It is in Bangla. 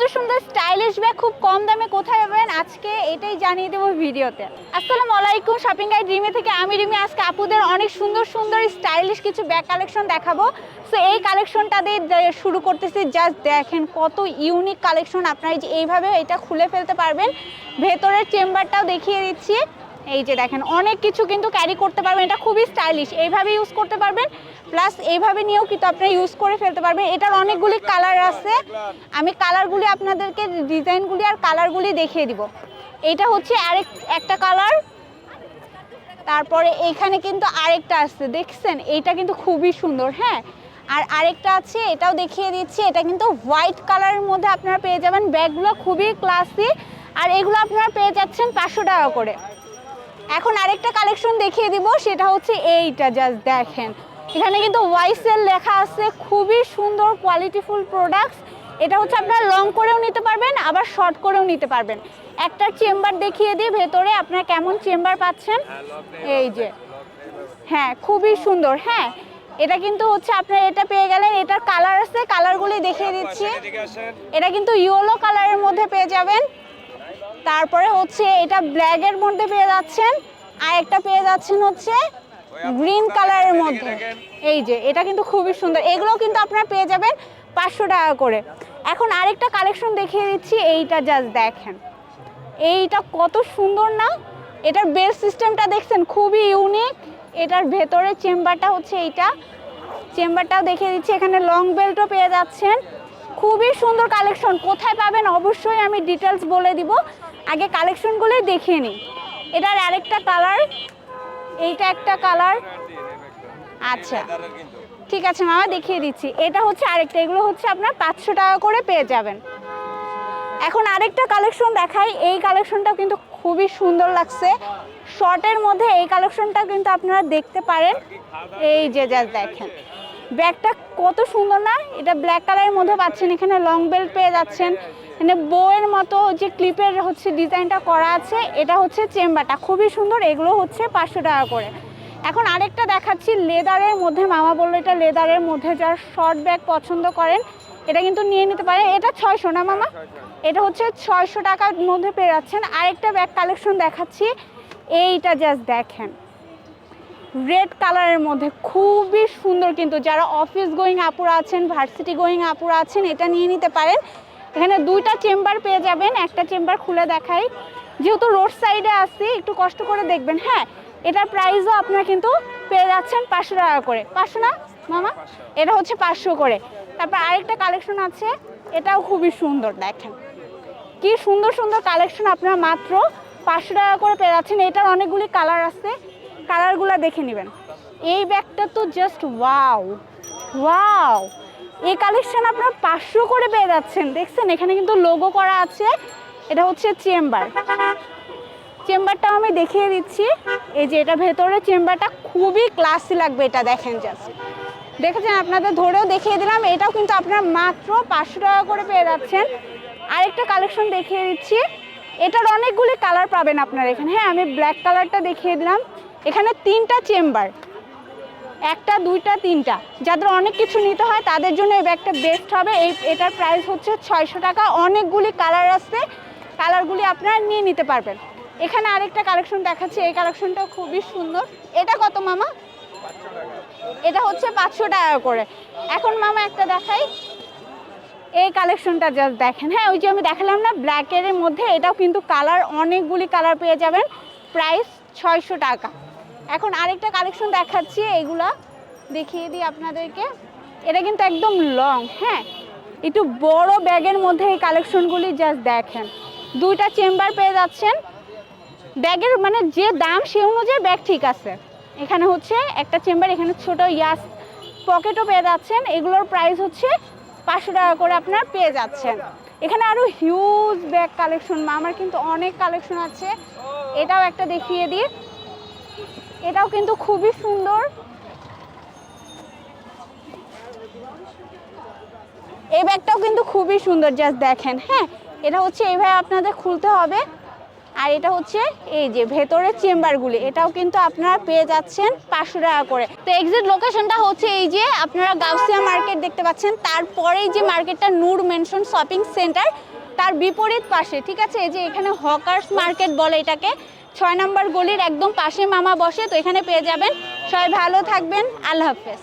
সুন্দর সুন্দর স্টাইলিশ ব্যাগ খুব কম দামে কোথায় পাবেন? আজকে এটাই জানিয়ে দেবো ভিডিওতে। আসসালামু আলাইকুম শপিং গাইড রিমে থেকে। আমি রিমি, আজকে আপুদের অনেক সুন্দর সুন্দর স্টাইলিশ কিছু ব্যাগ কালেকশন দেখাবো। সো এই কালেকশনটা দিয়ে শুরু করতেছি। জাস্ট দেখেন কত ইউনিক কালেকশন আপনারা এই যে এইভাবে এটা খুলে ফেলতে পারবেন। ভেতরের চেম্বারটাও দেখিয়ে দিচ্ছি। এই যে দেখেন, অনেক কিছু কিন্তু ক্যারি করতে পারবেন। এটা খুবই স্টাইলিশ এইভাবে ইউজ করতে পারবেন। প্লাস এইভাবে নিয়েও কিন্তু আপনারা ইউজ করে ফেলতে পারবেন। এটার অনেকগুলি কালার আছে। আমি কালারগুলি আপনাদেরকে ডিজাইনগুলি আর কালারগুলি দেখিয়ে দিব। এটা হচ্ছে আরেক, একটা কালার তারপরে এইখানে কিন্তু আরেকটা আছে। দেখছেন? এইটা কিন্তু খুবই সুন্দর হ্যাঁ? আর আরেকটা আছে, এটাও দেখিয়ে দিচ্ছি। এটা কিন্তু হোয়াইট কালারের মধ্যে আপনারা পেয়ে যাবেন। ব্যাগগুলো খুবই ক্লাসি আর এগুলো আপনারা পেয়ে যাচ্ছেন পাঁচশো টাকা করে। এখন আরেকটা কালেকশন দেখিয়ে দিব। সেটা হচ্ছে এইটা জাস্ট দেখেন। এখানে কিন্তু ওয়াইসেল লেখা আছে খুবই সুন্দর কোয়ালিটিফুল প্রোডাক্টস এটা হচ্ছে আপনারা লং করেও নিতে পারবেন আবার শর্ট করেও নিতে পারবেন। একটা চেম্বার দেখিয়ে দিই ভেতরে আপনারা কেমন চেম্বার পাচ্ছেন? এই যে। হ্যাঁ খুবই সুন্দর হ্যাঁ। এটা কিন্তু হচ্ছে আপনারা এটা পেয়ে গেলেন এটার কালার আছে কালারগুলি দেখিয়ে দিচ্ছি। এটা কিন্তু ইয়েলো কালারের মধ্যে পেয়ে যাবেন। তারপরে হচ্ছে এটা ব্ল্যাকের মধ্যে পেয়ে যাচ্ছেন। আর একটা পেয়ে যাচ্ছেন হচ্ছে গ্রিন কালারের মধ্যে। এই যে এটা কিন্তু খুবই সুন্দর। এগুলো কিন্তু আপনারা পেয়ে যাবেন পাঁচশো টাকা করে। এখন আরেকটা কালেকশন দেখিয়ে দিচ্ছি এইটা জাস্ট দেখেন। এইটা কত সুন্দর না? এটার বেল সিস্টেমটা দেখছেন খুবই ইউনিক এটার ভেতরে চেম্বারটা হচ্ছে এইটা। চেম্বারটাও দেখিয়ে দিচ্ছি এখানে লং বেল্টও পেয়ে যাচ্ছেন। খুবই সুন্দর কালেকশন কোথায় পাবেন অবশ্যই আমি ডিটেলস বলে দিব। আগে কালেকশনগুলোই দেখিয়ে নিই। এটার আরেকটা কালার এইটা একটা কালার। আচ্ছা। ঠিক আছে মামা, দেখিয়ে দিচ্ছি। এটা হচ্ছে আরেকটা, এগুলো হচ্ছে আপনার পাঁচশো টাকা করে পেয়ে যাবেন। এখন আরেকটা কালেকশন দেখাই। এই কালেকশনটাও কিন্তু খুবই সুন্দর লাগছে। শর্টের মধ্যে এই কালেকশনটা কিন্তু আপনারা দেখতে পারেন। এই যে যা দেখেন। ব্যাগটা কত সুন্দর না? এটা ব্ল্যাক কালারের মধ্যে পাচ্ছেন, এখানে লং বেল্ট পেয়ে যাচ্ছেন। এখানে বউয়ের মতো যে ক্লিপের হচ্ছে ডিজাইনটা করা আছে, এটা হচ্ছে চেম্বারটা। খুবই সুন্দর, এগুলো হচ্ছে পাঁচশো টাকা করে। এখন আরেকটা দেখাচ্ছি, লেদারের মধ্যে, মামা বলল এটা লেদারের মধ্যে যারা শর্ট ব্যাগ পছন্দ করেন, এটা কিন্তু নিয়ে নিতে পারেন। এটা ছয়শো না, মামা? এটা হচ্ছে ছয়শো টাকার মধ্যে পেয়ে যাচ্ছেন। আরেকটা ব্যাগ কালেকশন দেখাচ্ছি, এইটা জাস্ট দেখেন। রেড কালারের মধ্যে খুবই সুন্দর কিন্তু যারা অফিস গোয়িং আপুরা আছেন ভার্সিটি গোয়িং আপুরা আছেন এটা নিয়ে নিতে পারেন। এখানে দুইটা চেম্বার পেয়ে যাবেন একটা চেম্বার খুলে দেখাই। যেহেতু রোড সাইডে আসছি একটু কষ্ট করে দেখবেন হ্যাঁ? এটার প্রাইসও আপনারা কিন্তু পেয়ে যাচ্ছেন পাঁচশো টাকা করে। পাঁচশো না মামা? এটা হচ্ছে পাঁচশো করে। তারপর আরেকটা কালেকশন আছে এটাও খুবই সুন্দর দেখেন। কি সুন্দর সুন্দর কালেকশন আপনারা মাত্র পাঁচশো টাকা করে পেয়ে যাচ্ছেন। এটার অনেকগুলি কালার আছে। কালারগুলো দেখে নেবেন। এই ব্যাগটা তো জাস্ট ওয়াও ওয়াও এই কালেকশন আপনারা পাঁচশো করে পেয়ে যাচ্ছেন। দেখছেন, এখানে কিন্তু লোগো করা আছে। এটা হচ্ছে চেম্বার। চেম্বারটাও আমি দেখিয়ে দিচ্ছি। এই যে এটা ভেতরে চেম্বারটা খুবই ক্লাসি লাগবে এটা দেখেন জাস্ট দেখেছেন, আপনাদের ধরেও দেখিয়ে দিলাম। এটাও কিন্তু আপনারা মাত্র পাঁচশো টাকা করে পেয়ে যাচ্ছেন। আরেকটা কালেকশন দেখিয়ে দিচ্ছি। এটার অনেকগুলি কালার পাবেন আপনারা এখানে। হ্যাঁ আমি ব্ল্যাক কালারটা দেখিয়ে দিলাম। এখানে তিনটা চেম্বার। একটা, দুইটা, তিনটা। যাদের অনেক কিছু নিতে হয়, তাদের জন্য এই ব্যাগটা বেস্ট হবে। এই, এটার প্রাইস হচ্ছে ছয়শো টাকা। অনেকগুলি কালার আছে। কালারগুলি আপনারা নিয়ে নিতে পারবেন। এখানে আরেকটা কালেকশন দেখাচ্ছি। এই কালেকশনটাও খুবই সুন্দর। এটা কত, মামা? এটা হচ্ছে পাঁচশো টাকা করে। এখন, মামা, একটা দেখাই। এই কালেকশনটা জাস্ট দেখেন। হ্যাঁ ওই যে আমি দেখালাম না ব্ল্যাকের মধ্যে এটাও কিন্তু কালার অনেকগুলি কালার পেয়ে যাবেন। প্রাইস ছয়শো টাকা। এখন আরেকটা কালেকশন দেখাচ্ছি এইগুলা দেখিয়ে দিই আপনাদেরকে। এটা কিন্তু একদম লং হ্যাঁ? একটু বড় ব্যাগের মধ্যে এই কালেকশনগুলি জাস্ট দেখেন। দুইটা চেম্বার পেয়ে যাচ্ছেন। ব্যাগের মানে যে দাম, সে অনুযায়ী ব্যাগ ঠিক আছে। এখানে হচ্ছে একটা চেম্বার এখানে ছোট ইয়াস পকেটও পেয়ে যাচ্ছেন। এগুলোর প্রাইস হচ্ছে পাঁচশো টাকা করে আপনার পেয়ে যাচ্ছেন। এখানে আরও হিউজ ব্যাগ কালেকশন আমার কিন্তু অনেক কালেকশন আছে। এটাও একটা দেখিয়ে দিই। এটাও কিন্তু খুবই সুন্দর। এই ব্যাগটাও কিন্তু খুবই সুন্দর জাস্ট দেখেন হ্যাঁ? এটা হচ্ছে এইভাবে আপনাদের খুলতে হবে। আর এটা হচ্ছে এই যে ভেতরের চেম্বারগুলি, এটাও কিন্তু আপনারা পেয়ে যাচ্ছেন পাঁচশো টাকা করে। তো এক্সিট লোকেশনটা হচ্ছে এই যে আপনারা গাউসিয়া মার্কেট দেখতে পাচ্ছেন। তারপরেই যে মার্কেটটা নূর মেনশন শপিং সেন্টার তার বিপরীত পাশে, ঠিক আছে? এই যে এখানে হকার্স মার্কেট বলে এটাকে, ছয় নম্বর গলির একদম পাশে মামা বসে, তো এখানে পেয়ে যাবেন। সবাই ভালো থাকবেন, আল্লাহ হাফেজ।